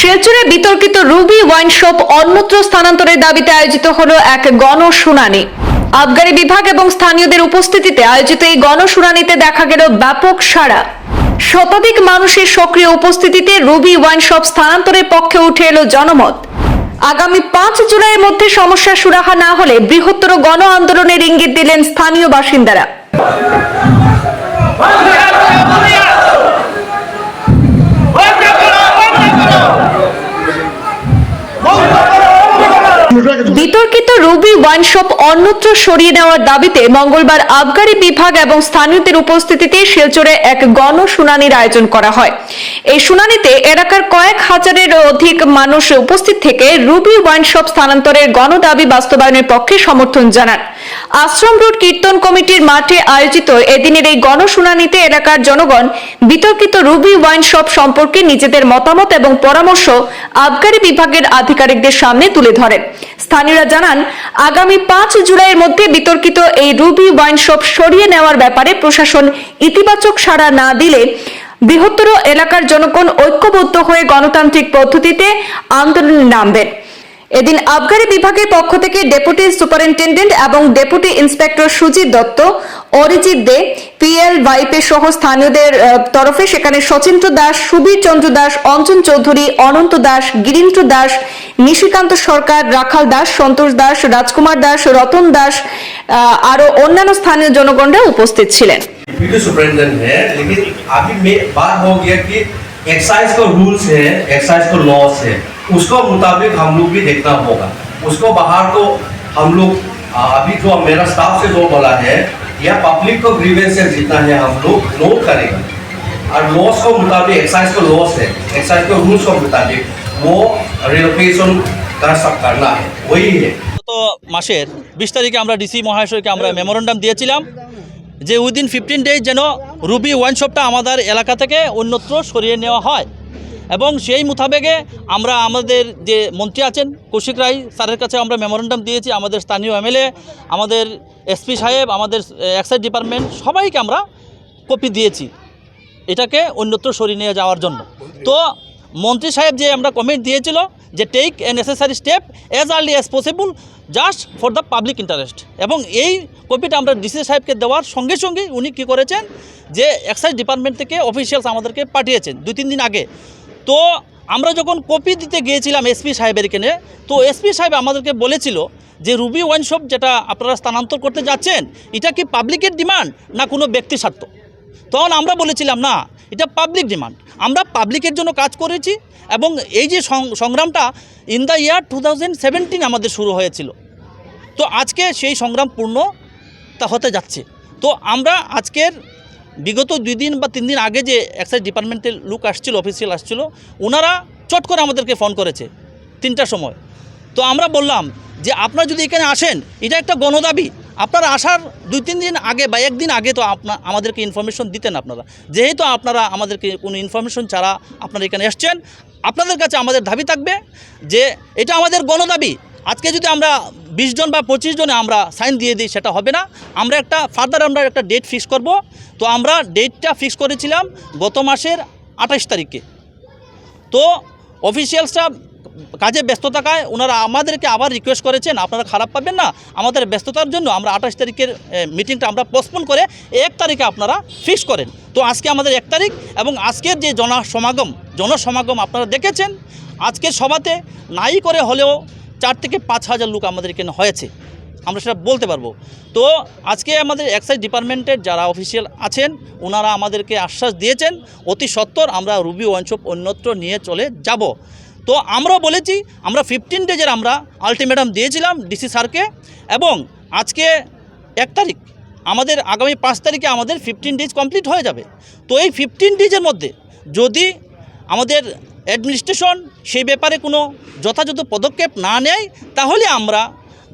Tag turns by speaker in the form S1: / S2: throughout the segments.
S1: শিলচরে বিতর্কিত Ruby wine shop অন্যত্র স্থানান্তরের দাবিতে আয়োজিত হলো এক গণশুনানি। আবগারি বিভাগ এবং স্থানীয়দের উপস্থিতিতে আয়োজিত এই গণশুনানিতে দেখা গেল ব্যাপক সাড়া। শতাধিক মানুষের সক্রিয় উপস্থিতিতে রুবি ওয়াইন শপ স্থানান্তরের পক্ষে উঠে এলো জনমত। আগামী পাঁচ জুলাইয়ের মধ্যে সমস্যার সুরাহা না হলে বৃহত্তর গণ আন্দোলনের ইঙ্গিত দিলেন স্থানীয় বাসিন্দারা। বিতর্কিত রুবি ওয়াইন শপ অন্যত্র সরিয়ে নেওয়ার দাবিতে মঙ্গলবার আবগারি বিভাগ এবং স্থানীয়দের উপস্থিতিতে শিলচরে এক গণশুনানির আয়োজন করা হয়। এই শুনানিতে এলাকার কয়েক হাজারের অধিক মানুষ উপস্থিত থেকে রুবি ওয়াইন শপ স্থানান্তরের গণদাবি বাস্তবায়নের পক্ষে সমর্থন জানান। আশ্রম রোড কীর্তন কমিটির মাঠে আয়োজিত এদিনের এই গণশুনানিতে এলাকার জনগণ বিতর্কিত রুবি ওয়াইন শপ সম্পর্কে নিজেদের মতামত এবং পরামর্শ আবগারি বিভাগের আধিকারিকদের সামনে তুলে ধরেন। স্থানীয়রা জানান, আগামী পাঁচ জুলাইয়ের মধ্যে বিতর্কিত এই রুবি ওয়াইন শপ সরিয়ে নেওয়ার ব্যাপারে প্রশাসন ইতিবাচক সাড়া না দিলে বৃহত্তর এলাকার জনগণ ঐক্যবদ্ধ হয়ে গণতান্ত্রিক পদ্ধতিতে আন্দোলনে নামবেন। এদিন আবগারি বিভাগের পক্ষ থেকে ডেপুটি সুপারিনটেন্ডেন্ট এবং ডেপুটি ইন্সপেক্টর সুজিত দত্ত, অরিজিৎ দে পিএল ভাইপে সহ স্থানীয়দের তরফে সেখানে সচিন্দ্র দাস, সুবীর চন্দ্র দাস, অঞ্জন চৌধুরী, অনন্ত দাস, গিরীন্দ্র দাস, নিশিকান্ত সরকার, রাখাল দাস, সন্তোষ দাস, রাজকুমার দাস, রতন দাস আরও অন্যান্য স্থানীয় জনগণরা উপস্থিত ছিলেন।
S2: वीडियो सुपरिटेंडेंट है लेकिन अभी में बात हो गया कि एक्साइज का रूल्स है एक्साइज का लॉस है उसको मुताबिक हम लोग भी देखना होगा उसको बाहर को हम लोग आ, अभी जो मेरा स्टाफ से जो बोला है या पब्लिक को ग्रीवेंसेस जितना है हम लोग नोट करेंगे और लॉस को मुताबिक एक्साइज का लॉस है एक्साइज के रूल्स को मुताबिक वो रिलोकेशन कर सब करना है वही है
S3: গত মাসের বিশ তারিখে আমরা ডিসি মহাশয়কে আমরা মেমোরেন্ডাম দিয়েছিলাম যে উইদিন ফিফটিন ডেজ যেন রুবি ওয়াইন শপটা আমাদের এলাকা থেকে অন্যত্র সরিয়ে নেওয়া হয়। এবং সেই মোতাবেকে আমরা আমাদের যে মন্ত্রী আছেন কৌশিক রায় স্যারের কাছে আমরা মেমোরেন্ডাম দিয়েছি, আমাদের স্থানীয় এমএলএ আমাদের এসপি সাহেব, আমাদের এক্সাইজ ডিপার্টমেন্ট সবাইকে আমরা কপি দিয়েছি এটাকে অন্যত্র সরিয়ে নিয়ে যাওয়ার জন্য। তো মন্ত্রী সাহেব যে আমরা কমেন্ট দিয়েছিল যে take a necessary step as early as possible just for the public interest এবং এই কপিটা আমরা ডিসি সাহেবকে দেওয়ার সঙ্গে সঙ্গে উনি কী করেছেন যে এক্সাইজ ডিপার্টমেন্ট থেকে অফিসিয়ালস আমাদেরকে পাঠিয়েছেন দুই, তিন দিন আগে। তো আমরা যখন কপি দিতে গিয়েছিলাম এসপি সাহেবের কেনে তো এসপি সাহেব আমাদেরকে বলেছিল যে রুবি ওয়াইন শপ যেটা আপনারা স্থানান্তর করতে যাচ্ছেন, এটা কি পাবলিকের ডিমান্ড না কোনো ব্যক্তি স্বার্থ? তখন আমরা বলেছিলাম, না, এটা পাবলিক ডিমান্ড। আমরা পাবলিকের জন্য কাজ করেছি এবং এই যে সংগ্রামটা ইন দ্য ইয়ার টু আমাদের শুরু হয়েছিল। তো আজকে সেই সংগ্রাম পূর্ণ তা হতে যাচ্ছে। তো আমরা আজকের বিগত দুই দিন বা তিন দিন আগে যে এক্সাইজ ডিপার্টমেন্টের লোক আসছিল অফিসিয়াল আসছিল ওনারা চট করে আমাদেরকে ফোন করেছে তিনটার সময়। তো আমরা বললাম যে, আপনারা যদি এখানে আসেন, এটা একটা গণদাবি। আপনারা আসার দুই তিন দিন আগে বা একদিন আগে তো আপনা, আমাদেরকে ইনফরমেশন দিতেন আপনারা। যেহেতু আপনারা আমাদেরকে কোনো ইনফরমেশন ছাড়া আপনারা এখানে এসছেন, আপনাদের কাছে আমাদের দাবি থাকবে যে, এটা আমাদের গণদাবি। আজকে যদি আমরা বিশ জন বা পঁচিশ জনে আমরা সাইন দিয়ে দিই, সেটা হবে না। আমরা একটা ফার্দার আমরা একটা ডেট ফিক্স করব। তো আমরা ডেটটা ফিক্স করেছিলাম গত মাসের আঠাশ তারিখে। তো অফিসিয়ালসরা কাজে ব্যস্ত থাকায় ওনারা আমাদেরকে আবার রিকোয়েস্ট করেছেন, আপনারা খারাপ পাবেন না। আমাদের ব্যস্ততার জন্য আমরা আঠাশ তারিখের মিটিংটা আমরা পোস্টপোন করে এক তারিখে আপনারা ফিক্স করেন। তো আজকে আমাদের এক তারিখ এবং আজকের যে জনসমাগম জনসমাগম আপনারা দেখেছেন, আজকের সভাতে নাই করে হলেও চার থেকে পাঁচ হাজার লোক আমাদের এখানে হয়েছে। আমরা সেটা বলতে পারব। তো আজকে আমাদের এক্সাইজ ডিপার্টমেন্টের যারা অফিসিয়াল আছেন, ওনারা আমাদেরকে আশ্বাস দিয়েছেন, অতি সত্বর আমরা রুবি ওয়ানশপ অন্যত্র নিয়ে চলে যাব। তো আমরাও বলেছি, আমরা ফিফটিন ডেজের আমরা আলটিমেটাম দিয়েছিলাম ডিসি স্যারকে এবং আজকে এক তারিখ, আমাদের আগামী পাঁচ তারিখে আমাদের ফিফটিন ডেজ কমপ্লিট হয়ে যাবে। তো এই ফিফটিন ডেজের মধ্যে যদি আমাদের অ্যাডমিনিস্ট্রেশন সেই ব্যাপারে কোনো যথাযথ পদক্ষেপ না নেয়, তাহলে আমরা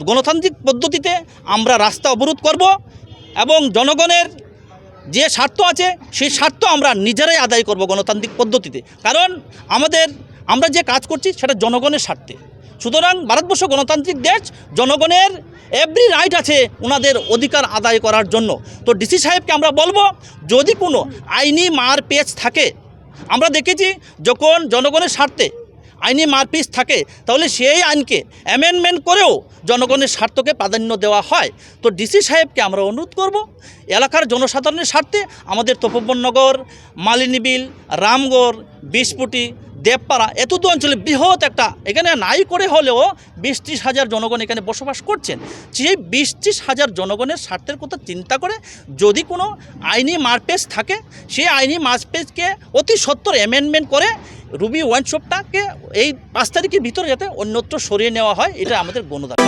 S3: গণতান্ত্রিক পদ্ধতিতে আমরা রাস্তা অবরোধ করব এবং জনগণের যে স্বার্থ আছে, সেই স্বার্থ আমরা নিজেরাই আদায় করব গণতান্ত্রিক পদ্ধতিতে। কারণ আমাদের, আমরা যে কাজ করছি সেটা জনগণের স্বার্থে। সুতরাং ভারতবর্ষ গণতান্ত্রিক দেশ, জনগণের এভরি রাইট আছে ওনাদের অধিকার আদায় করার জন্য। তো ডিসি সাহেবকে আমরা বলব, যদি কোনো আইনি মার পেজ থাকে আমরা দেখেছি যখন জনগণের স্বার্থে আইনি মারপিস থাকে, তাহলে সেই আইনকে অ্যামেন্ডমেন্ট করেও জনগণের স্বার্থকে প্রাধান্য দেওয়া হয়। তো ডিসি সাহেবকে আমরা অনুরোধ করব, এলাকার জনসাধারণের স্বার্থে আমাদের তপবনগর মালিনীবিল রামগড়, বিশপুটি দেবপাড়া, এতদূর অঞ্চলে বৃহৎ একটা, এখানে নাই করে হলেও বিশ ত্রিশ হাজার জনগণ এখানে বসবাস করছেন। সেই বিশ ত্রিশ হাজার জনগণের স্বার্থের কথা চিন্তা করে যদি কোনো আইনি মারপেজ থাকে, সেই আইনি মারপেজকে অতি সত্তর অ্যামেন্ডমেন্ট করে রুবি ওয়াইন শপটাকে এই পাঁচ তারিখের ভিতরে যাতে অন্যত্র সরিয়ে নেওয়া হয়, এটা আমাদের গণদাবি।